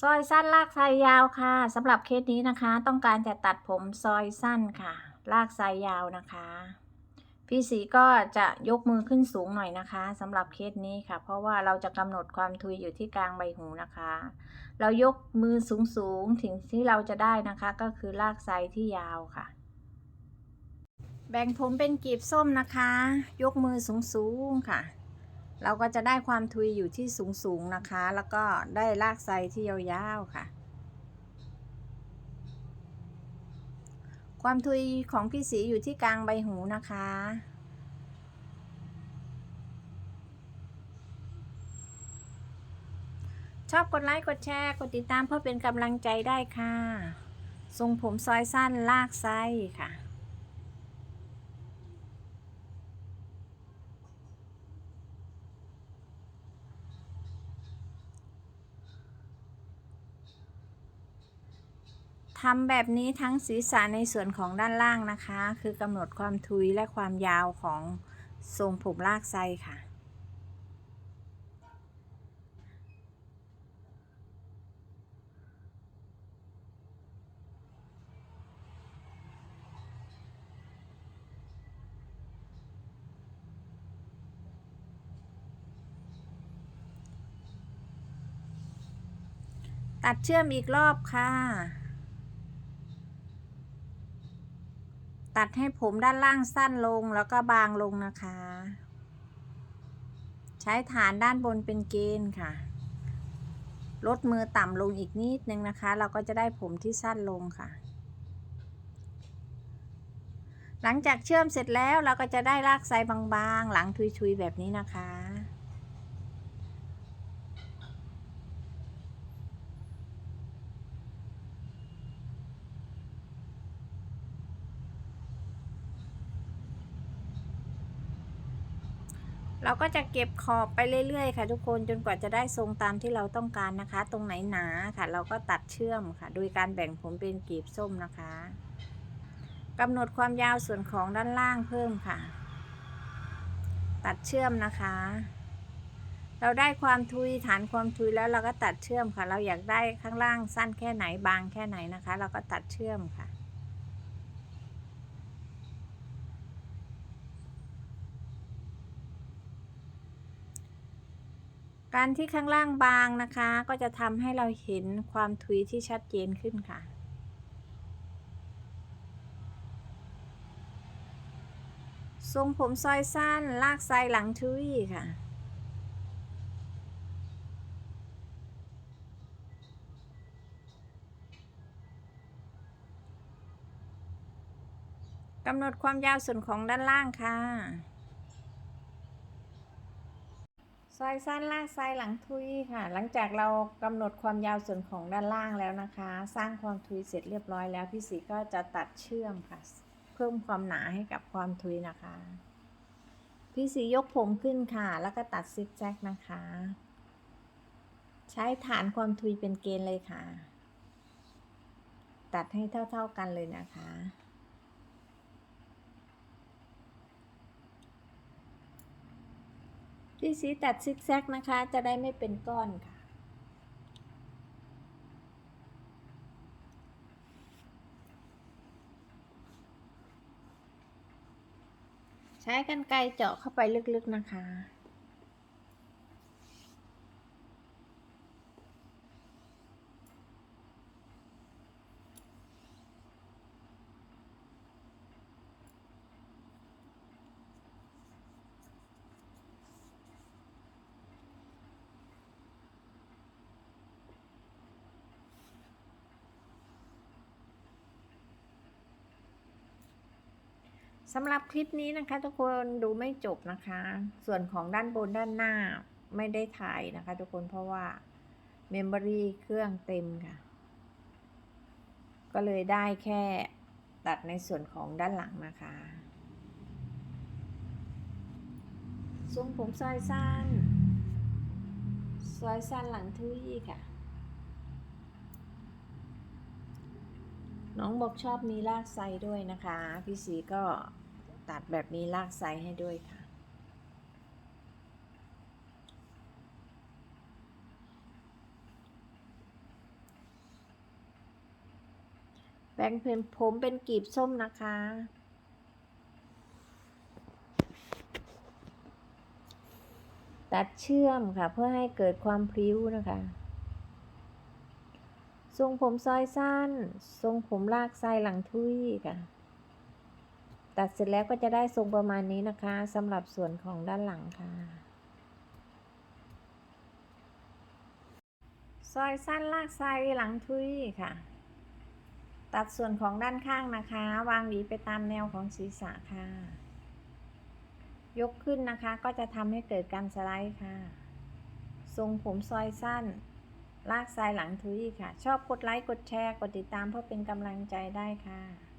ซอยสั้นลากไซยยาวค่ะสำหรับเคสนี้นะคะ ต้องการจะตัดผมซอยสั้นค่ะ ลากไซยยาวนะคะ พี่สีก็จะยกมือขึ้นสูงหน่อยนะคะสำหรับเคสนี้ค่ะ เพราะว่าเราจะกำหนดความทุยอยู่ที่กลางใบหูนะคะ เรายกมือสูงสูงๆถึงที่เราจะได้นะคะ ก็คือลากไซที่ยาวค่ะ แบ่งผมเป็นกีบส้มนะคะ ยกมือสูงสูงๆค่ะ เราก็จะได้ความทุยอยู่ที่สูงสูงๆนะคะ แล้วก็ได้ลากไซที่ยาวๆค่ะ ความทุยของพี่สีอยู่ที่กลางใบหูนะคะ ชอบกดไลค์กดแชร์กดติดตามเพื่อเป็นกำลังใจได้ค่ะ ทรงผมซอยสั้นลากไซค่ะ ทำแบบนี้ทั้งศีรษะในส่วนของด้านล่างนะคะ คือกำหนดความทุยและความยาวของทรงผมลากไซค่ะ ตัดเชื่อมอีกรอบค่ะ ตัดให้ผมด้านล่างสั้นลงแล้วก็บางลงนะคะ ใช้ฐานด้านบนเป็นเกณฑ์ค่ะ ลดมือต่ำลงอีกนิดนึงนะคะ เราก็จะได้ผมที่สั้นลงค่ะ หลังจากเชื่อมเสร็จแล้วเราก็จะได้ลากไซบางๆ หลังทุยๆแบบนี้นะคะ เราก็จะเก็บขอบไปเรื่อยๆ ค่ะ ทุกคนจนกว่าจะได้ทรงตามที่เราต้องการนะคะ ตรงไหนหนาค่ะ เราก็ตัดเชื่อมค่ะ โดยการแบ่งผมเป็นกลีบส้มนะคะกำหนดความยาวส่วนของด้านล่างเพิ่มค่ะ ตัดเชื่อมนะคะ เราได้ความทุยฐานความทุยแล้วเราก็ตัดเชื่อมค่ะ เราอยากได้ข้างล่างสั้นแค่ไหนบางแค่ไหนนะคะ เราก็ตัดเชื่อมค่ะ การที่ข้างล่างบางนะคะ ก็จะทำให้เราเห็นความทุยที่ชัดเจนขึ้นค่ะ ทรงผมซอยสั้น ลากไซหลังทุยค่ะกำหนดความยาวส่วนของด้านล่างค่ะ ซอยสั้นลากไซหลังทุยค่ะ หลังจากเรากำหนดความยาวส่วนของด้านล่างแล้วนะคะ สร้างความทุยเสร็จเรียบร้อยแล้วพี่สีก็จะตัดเชื่อมค่ะ เพิ่มความหนาให้กับความทุยนะคะ พี่สียกผมขึ้นค่ะ แล้วก็ตัดซิกแซกนะคะ ใช้ฐานความทุยเป็นเกณฑ์เลยค่ะ ตัดให้เท่า ๆกันเลยนะคะ พี่สีตัดซิกแซกนะคะ จะได้ไม่เป็นก้อนค่ะ ใช้กันไกรเจาะเข้าไปลึกๆนะคะ สำหรับคลิปนี้นะคะ ทุกคนดูไม่จบนะคะ ส่วนของด้านบนด้านหน้าไม่ได้ถ่ายนะคะ ทุกคนเพราะว่าเมมโมรีเครื่องเต็มค่ะ ก็เลยได้แค่ตัดในส่วนของด้านหลังนะคะทรงผมซอยสั้น ซอยสั้นหลังทุยค่ะ น้องบอกชอบมีลากไซด้วยนะคะ พี่สีก็ ตัดแบบนี้ลากไซส์ให้ด้วยค่ะ แบ่งเป็นผมเป็นกีบส้มนะคะ ตัดเชื่อมค่ะ เพื่อให้เกิดความพริ้วนะคะทรงผมซอยสั้น ทรงผมลากไซหลังทุยค่ะ ตัดเสร็จแล้วก็จะได้ทรงประมาณนี้นะคะสำหรับส่วนของด้านหลังค่ะซอยสั้นลากไส้หลังทุยค่ะ ตัดส่วนของด้านข้างนะคะ วางหวีไปตามแนวของศีรษะค่ะ ยกขึ้นนะคะก็จะทำให้เกิดการสไลด์ค่ะ ทรงผมซอยสั้น ลากไซหลังทุยค่ะ ชอบกดไลค์กดแชร์กดติดตามเพื่อเป็นกำลังใจได้ค่ะ